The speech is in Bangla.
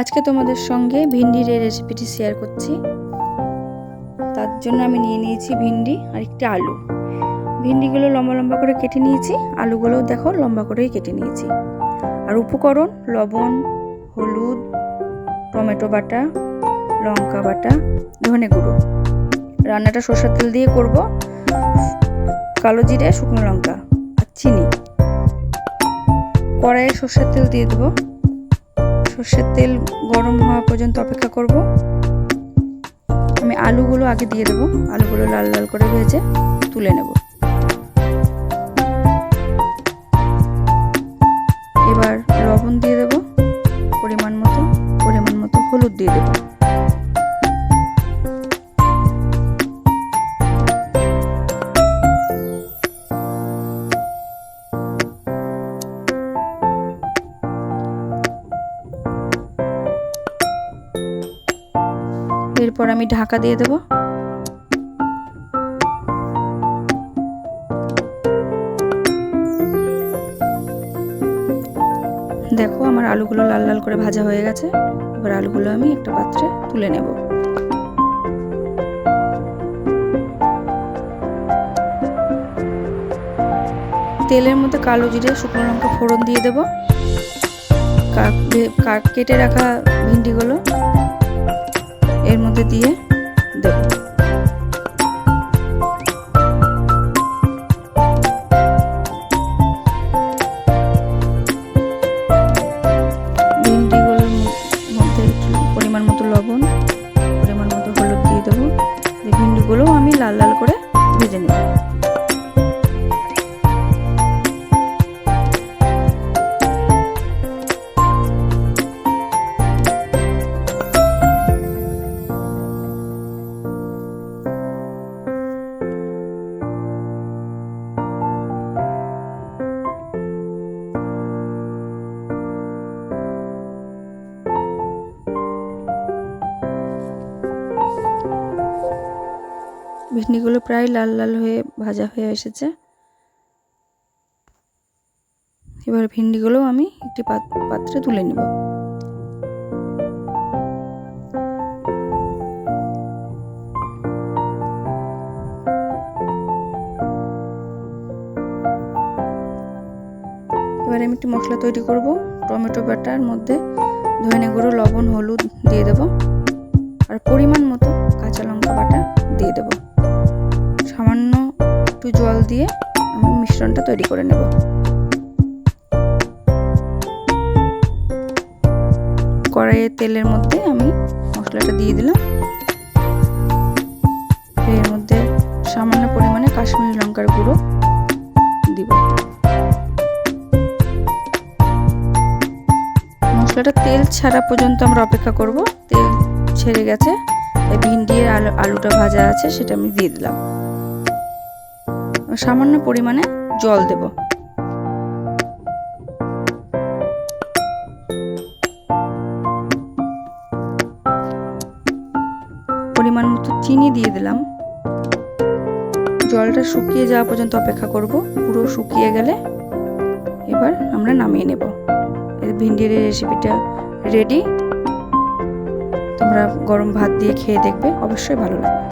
আজকে তোমাদের সঙ্গে ভিন্ডির এই রেসিপিটি শেয়ার করছি। তার জন্য আমি নিয়ে নিয়েছি ভিন্ডি আর একটি আলু। ভিন্ডিগুলো লম্বা লম্বা করে কেটে নিয়েছি, আলুগুলোও দেখো লম্বা করেই কেটে নিয়েছি। আর উপকরণ, লবণ, হলুদ, টমেটো বাটা, লঙ্কা বাটা, ধনে গুঁড়ো। রান্নাটা সর্ষের তেল দিয়ে করব, কালো জিরে, শুকনো লঙ্কা আর চিনি। কড়াইয়ে সর্ষের তেল দিয়ে দেবো। সর্ষের তেল গরম হওয়া পর্যন্ত অপেক্ষা করব। আমি আলুগুলো আগে দিয়ে দেবো। আলুগুলো লাল লাল করে ভেজে তুলে নেব। এবার লবণ দিয়ে দেবো। পরিমাণ মতো পরিমাণ মতো হলুদ দিয়ে দেবো। এরপর আমি ঢাকা দিয়ে দেব। দেখো, আমার আলুগুলো লাল লাল করে ভাজা হয়ে গেছে। এবার আলুগুলো আমি একটা পাত্রে তুলে নেব। তেলের মধ্যে কালো জিরে, শুকনো লঙ্কা ফোড়ন দিয়ে দেব। কেটে রাখা ভিন্ডিগুলো। পরিমাণ মতো লবণ, পরিমাণ মতো হলুদ দিয়ে দেবো। ভিন্ডিগুলোও আমি লাল লাল করে ভেজে নেব। ভিন্ডিগুলো প্রায় লাল লাল হয়ে ভাজা হয়ে এসেছে। এবার ভিন্ডিগুলো আমি একটি পাত্রে তুলে নিব। এবার আমি একটি মশলা তৈরি করব। টমেটো বাটার মধ্যে ধনে গুঁড়ো, লবণ, হলুদ দিয়ে দেব। আর পরিমাণ দিয়ে আমি মিশ্রণটা তৈরি করে নেব। কড়াইয়ে তেলের মধ্যে আমি মশলাটা দিয়ে দিলাম। এর মধ্যে সামান্য পরিমাণে কাশ্মীরি লঙ্কার গুঁড়ো দিব। মশলাটা তেল ছাড়া পর্যন্ত আমরা অপেক্ষা করব। তেল ছেড়ে গেছে। ভিন্ডি আর আলুটা ভাজা আছে, সেটা আমি দিয়ে দিলাম। সামান্য পরিমাণে জল দেব। পরিমাণ মতো চিনি দিয়ে দিলাম। জলটা শুকিয়ে যাওয়া পর্যন্ত অপেক্ষা করব। পুরো শুকিয়ে গেলে এবার আমরা নামিয়ে নেব। ভিন্ডির রেসিপিটা রেডি তোমরা গরম ভাত দিয়ে খেয়ে দেখবে। অবশ্যই ভালো লাগবে।